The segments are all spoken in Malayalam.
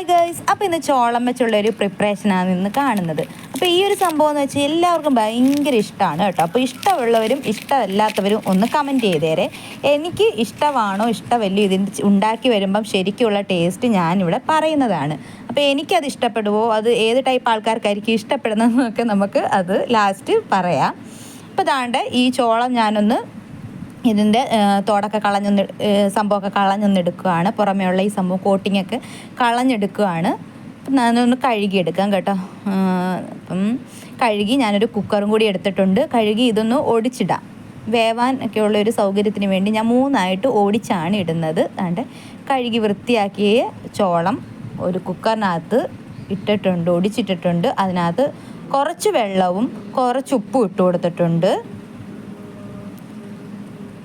ഹായ് ഗേൾസ് അപ്പോൾ ഇന്ന് ചോളം വെച്ചുള്ള ഒരു പ്രിപ്പറേഷനാണ് ഇന്ന് കാണുന്നത്. അപ്പോൾ ഈ ഒരു സംഭവം എന്ന് വെച്ചാൽ എല്ലാവർക്കും ഭയങ്കര ഇഷ്ടമാണ് കേട്ടോ. അപ്പോൾ ഇഷ്ടമുള്ളവരും ഇഷ്ടമല്ലാത്തവരും ഒന്ന് കമന്റ് ചെയ്തേരെ. എനിക്ക് ഇഷ്ടമാണോ ഇഷ്ടമല്ലോ ഇതിന് ഉണ്ടാക്കി വരുമ്പം ശരിക്കുള്ള ടേസ്റ്റ് ഞാനിവിടെ പറയുന്നതാണ്. അപ്പോൾ എനിക്കത് ഇഷ്ടപ്പെടുവോ? അത് ഏത് ടൈപ്പ് ആൾക്കാർക്കായിരിക്കും ഇഷ്ടപ്പെടുന്നതെന്നൊക്കെ നമുക്ക് അത് ലാസ്റ്റ് പറയാം. അപ്പോൾ ഇതാണ്ട് ഈ ചോളം ഞാനൊന്ന് ഇതിന്റെ തോടൊക്കെ കളഞ്ഞൊന്ന് സംഭവമൊക്കെ കളഞ്ഞൊന്നെടുക്കുകയാണ്. പുറമേയുള്ള ഈ സംഭവം കോട്ടിങ്ങൊക്കെ കളഞ്ഞെടുക്കുകയാണ്. ഞാനൊന്ന് കഴുകിയെടുക്കാം കേട്ടോ. അപ്പം കഴുകി ഞാനൊരു കുക്കറും കൂടി എടുത്തിട്ടുണ്ട്. കഴുകി ഇതൊന്ന് ഒടിച്ചിടാം. വേവാൻ ഒക്കെ ഉള്ള ഒരു സൗകര്യത്തിന് വേണ്ടി ഞാൻ മൂന്നായിട്ട് ഓടിച്ചാണ് ഇടുന്നത്. അതുകൊണ്ട് കഴുകി വൃത്തിയാക്കിയ ചോളം ഒരു കുക്കറിനകത്ത് ഇട്ടിട്ടുണ്ട് ഒടിച്ചിട്ടിട്ടുണ്ട്. അതിനകത്ത് കുറച്ച് വെള്ളവും കുറച്ച് ഉപ്പും ഇട്ട് കൊടുത്തിട്ടുണ്ട്.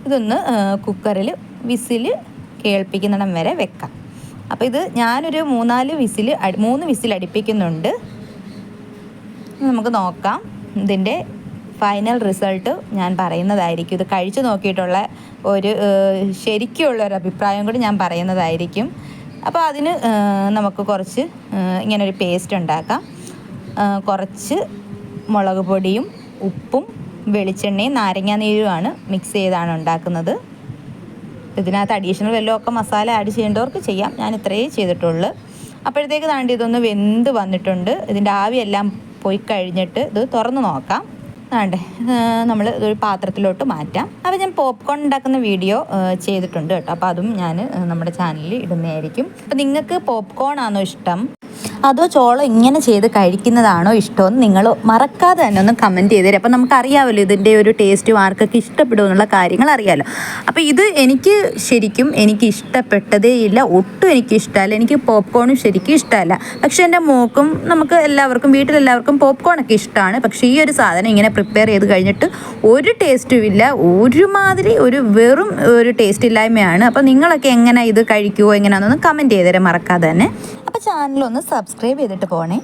ഇതൊന്ന് കുക്കറിൽ വിസിൽ കേൾപ്പിക്കുന്നിടം വരെ വെക്കാം. അപ്പോൾ ഇത് ഞാനൊരു മൂന്നാൽ വിസിൽ മൂന്ന് വിസിൽ അടുപ്പിക്കുന്നുണ്ട്. നമുക്ക് നോക്കാം. ഇതിന്റെ ഫൈനൽ റിസൾട്ട് ഞാൻ പറയുന്നതായിരിക്കും. ഇത് കഴിച്ചു നോക്കിയിട്ടുള്ള ഒരു ശരിക്കുള്ള ഒരു അഭിപ്രായം കൂടി ഞാൻ പറയുന്നതായിരിക്കും. അപ്പോൾ അതിന് നമുക്ക് കുറച്ച് ഇങ്ങനൊരു പേസ്റ്റ് ഉണ്ടാക്കാം. കുറച്ച് മുളക് പൊടിയും ഉപ്പും വെളിച്ചെണ്ണയും നാരങ്ങാനീരുമാണ് മിക്സ് ചെയ്താണ് ഉണ്ടാക്കുന്നത്. ഇതിനകത്ത് അഡീഷണൽ വല്ലതുമൊക്കെ മസാല ആഡ് ചെയ്യേണ്ടവർക്ക് ചെയ്യാം. ഞാൻ ഇത്രയേ ചെയ്തിട്ടുള്ളൂ. അപ്പോഴത്തേക്ക് താണ്ടി ഇതൊന്ന് വെന്ത് വന്നിട്ടുണ്ട്. ഇതിന്റെ ആവിയെല്ലാം പോയി കഴിഞ്ഞിട്ട് ഇത് തുറന്ന് നോക്കാം. ആണ്ടേ നമ്മൾ ഇതൊരു പാത്രത്തിലോട്ട് മാറ്റാം. അപ്പോൾ ഞാൻ പോപ്കോൺ ഉണ്ടാക്കുന്ന വീഡിയോ ചെയ്തിട്ടുണ്ട് കേട്ടോ. അപ്പോൾ അതും ഞാൻ നമ്മുടെ ചാനലിൽ ഇടുന്നതായിരിക്കും. അപ്പോൾ നിങ്ങൾക്ക് പോപ്കോൺ ആണോ ഇഷ്ടം? അതോ ചോളം ഇങ്ങനെ ചെയ്ത് കഴിക്കുന്നതാണോ ഇഷ്ടമെന്ന് നിങ്ങൾ മറക്കാതെ തന്നെ ഒന്ന് കമന്റ് ചെയ്ത് തരാം അപ്പം നമുക്കറിയാമല്ലോ ഇതിന്റെ ഒരു ടേസ്റ്റും ആർക്കൊക്കെ ഇഷ്ടപ്പെടും എന്നുള്ള കാര്യങ്ങൾ അറിയാമല്ലോ അപ്പോൾ ഇത് എനിക്ക് ശരിക്കും എനിക്ക് ഇഷ്ടപ്പെട്ടതേ ഇല്ല. ഒട്ടും എനിക്ക് ഇഷ്ടമല്ല. എനിക്ക് പോപ്കോണും ശരിക്കും ഇഷ്ടമല്ല. പക്ഷേ എന്റെ മോക്കും നമുക്ക് എല്ലാവർക്കും വീട്ടിലെല്ലാവർക്കും പോപ്കോണൊക്കെ ഇഷ്ടമാണ്. പക്ഷേ ഈ ഒരു സാധനം ഇങ്ങനെ പ്രിപ്പയർ ചെയ്ത് കഴിഞ്ഞിട്ട് ഒരു ടേസ്റ്റും ഇല്ല. ഒരുമാതിരി ഒരു വെറും ഒരു ടേസ്റ്റ് ഇല്ലായ്മയാണ്. അപ്പോൾ നിങ്ങളൊക്കെ എങ്ങനെ ഇത് കഴിക്കുമോ എങ്ങനെയാണെന്നൊന്ന് കമന്റ് ചെയ്തേരെ മറക്കാതെ തന്നെ. ചാനലൊന്ന് സബ്സ്ക്രൈബ് ചെയ്തിട്ട് പോണേ.